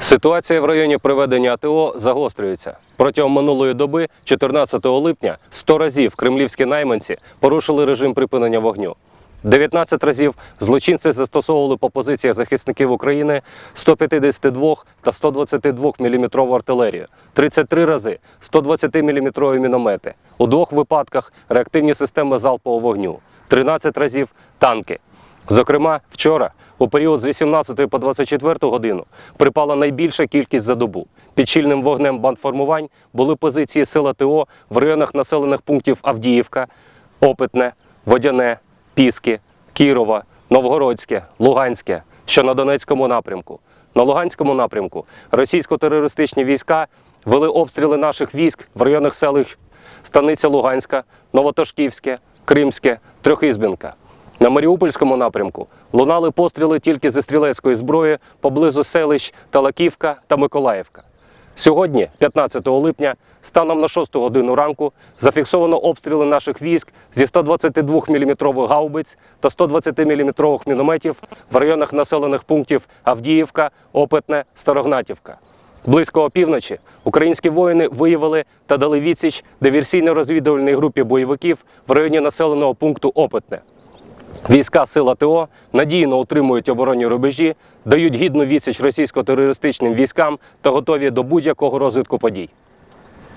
Ситуація в районі проведення АТО загострюється. Протягом минулої доби, 14 липня, 100 разів кремлівські найманці порушили режим припинення вогню. 19 разів злочинці застосовували по позиціях захисників України 152 та 122 мм артилерію, 33 рази 120 мм міномети. У двох випадках реактивні системи залпового вогню, 13 разів танки. Зокрема, вчора, у період з 18 по 24 годину, припала найбільша кількість за добу. Під щільним вогнем бандформувань були позиції сил АТО в районах населених пунктів Авдіївка, Опитне, Водяне, Піски, Кірова, Новгородське, Луганське, що на Донецькому напрямку. На Луганському напрямку російсько-терористичні війська вели обстріли наших військ в районах селищ Станиця Луганська, Новотошківське, Кримське, Трьохізбінка. На Маріупольському напрямку лунали постріли тільки зі стрілецької зброї поблизу селищ Талаківка та Миколаївка. Сьогодні, 15 липня, станом на 6 годину ранку, зафіксовано обстріли наших військ зі 122 мм гаубиць та 120 мм мінометів в районах населених пунктів Авдіївка, Опитне, Старогнатівка. Близько опівночі українські воїни виявили та дали відсіч диверсійно-розвідувальній групі бойовиків в районі населеного пункту Опитне. Війська сил АТО надійно утримують оборонні рубежі, дають гідну відсіч російсько-терористичним військам та готові до будь-якого розвитку подій.